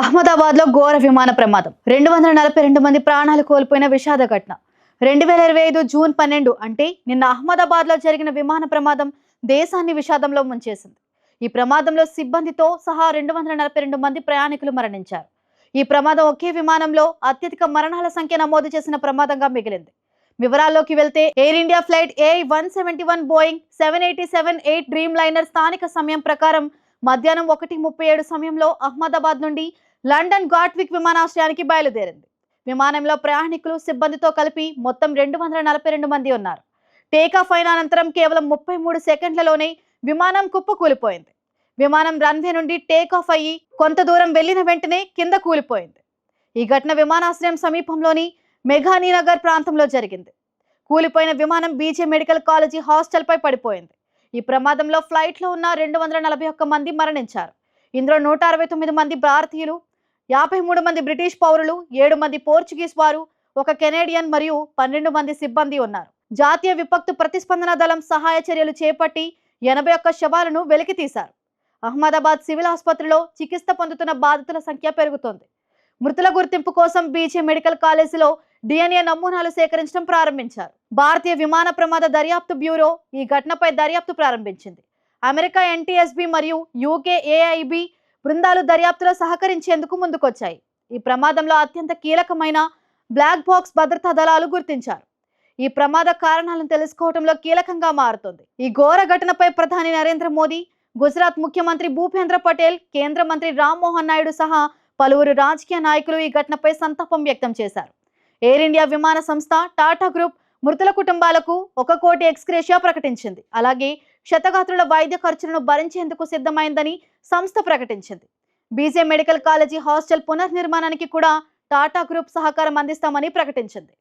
అహ్మదాబాద్లో ఘోర విమాన ప్రమాదం. రెండు వందల నలభై రెండు మంది ప్రాణాలు కోల్పోయిన విషాద ఘటన. రెండు వేల ఇరవై ఐదు జూన్ పన్నెండు అంటే నిన్న అహ్మదాబాద్లో జరిగిన విమాన ప్రమాదం దేశాన్ని విషాదంలో ముంచేసింది. ఈ ప్రమాదంలో సిబ్బందితో సహా రెండు వందల నలభై రెండు మంది ప్రయాణికులు మరణించారు. ఈ ప్రమాదం ఒకే విమానంలో అత్యధిక మరణాల సంఖ్య నమోదు చేసిన ప్రమాదంగా మిగిలింది. వివరాల్లోకి వెళ్తే Air India flight A one seventy one Boeing seven eighty seven eight Dreamliner స్థానిక సమయం ప్రకారం మధ్యాహ్నం ఒకటి ముప్పై ఏడు సమయంలో అహ్మదాబాద్ నుండి లండన్ గాట్విక్ విమానాశ్రయానికి బయలుదేరింది. విమానంలో ప్రయాణికులు సిబ్బందితో కలిపి మొత్తం రెండు వందల నలభై రెండు మంది ఉన్నారు. టేకాఫ్ అయిన అనంతరం కేవలం ముప్పై మూడు సెకండ్లలోనే విమానం కుప్పు కూలిపోయింది. విమానం రన్వే నుండి టేకాఫ్ అయ్యి కొంత దూరం వెళ్ళిన వెంటనే కింద కూలిపోయింది. ఈ ఘటన విమానాశ్రయం సమీపంలోని మెఘానీనగర్ ప్రాంతంలో జరిగింది. కూలిపోయిన విమానం బీజే మెడికల్ కాలేజీ హాస్టల్పై పడిపోయింది. ఈ ప్రమాదంలో ఫ్లైట్లో ఉన్న రెండు వందల నలభై ఒక్క మంది మరణించారు. ఇందులో నూట అరవై తొమ్మిది మంది భారతీయులు యాభై మూడు మంది బ్రిటిష్ పౌరులు ఏడు మంది పోర్చుగీస్ వారు ఒక కెనేడియన్ మరియు పన్నెండు మంది సిబ్బంది ఉన్నారు. జాతీయ విపత్తు ప్రతిస్పందన దళం సహాయ చర్యలు చేపట్టి ఎనభై ఒక్క శవాలను వెలికి తీశారు. అహ్మదాబాద్ సివిల్ ఆసుపత్రిలో చికిత్స పొందుతున్న బాధితుల సంఖ్య పెరుగుతోంది. మృతుల గుర్తింపు కోసం బీజే మెడికల్ కాలేజీలో డిఎన్ఏ నమూనాలు సేకరించడం ప్రారంభించారు. భారతీయ విమాన ప్రమాద దర్యాప్తు బ్యూరో ఈ ఘటనపై దర్యాప్తు ప్రారంభించింది. అమెరికా ఎన్టీఎస్బి మరియు యూకే ఏఐబి బృందాలు దర్యాప్తులో సహకరించేందుకు ముందుకొచ్చాయి. ఈ ప్రమాదంలో అత్యంత కీలకమైన బ్లాక్ బాక్స్ భద్రతా దళాలు గుర్తించారు. ఈ ప్రమాద కారణాలను తెలుసుకోవడంలో కీలకంగా మారుతుంది. ఈ ఘోర ఘటనపై ప్రధాని నరేంద్ర మోదీ గుజరాత్ ముఖ్యమంత్రి భూపేంద్ర పటేల్ కేంద్ర మంత్రి రామ్మోహన్ నాయుడు సహా పలువురు రాజకీయ నాయకులు ఈ ఘటనపై సంతాపం వ్యక్తం చేశారు. ఎయిర్ ఇండియా విమాన సంస్థ టాటా గ్రూప్ మృతుల కుటుంబాలకు ఒక కోటి ఎక్స్గ్రేషియా ప్రకటించింది. అలాగే క్షతగాత్రుల వైద్య ఖర్చులను భరించేందుకు సిద్ధమైందని సంస్థ ప్రకటించింది. B J medical college hostel పునర్నిర్మాణానికి కూడా టాటా గ్రూప్ సహకారం అందిస్తామని ప్రకటించింది.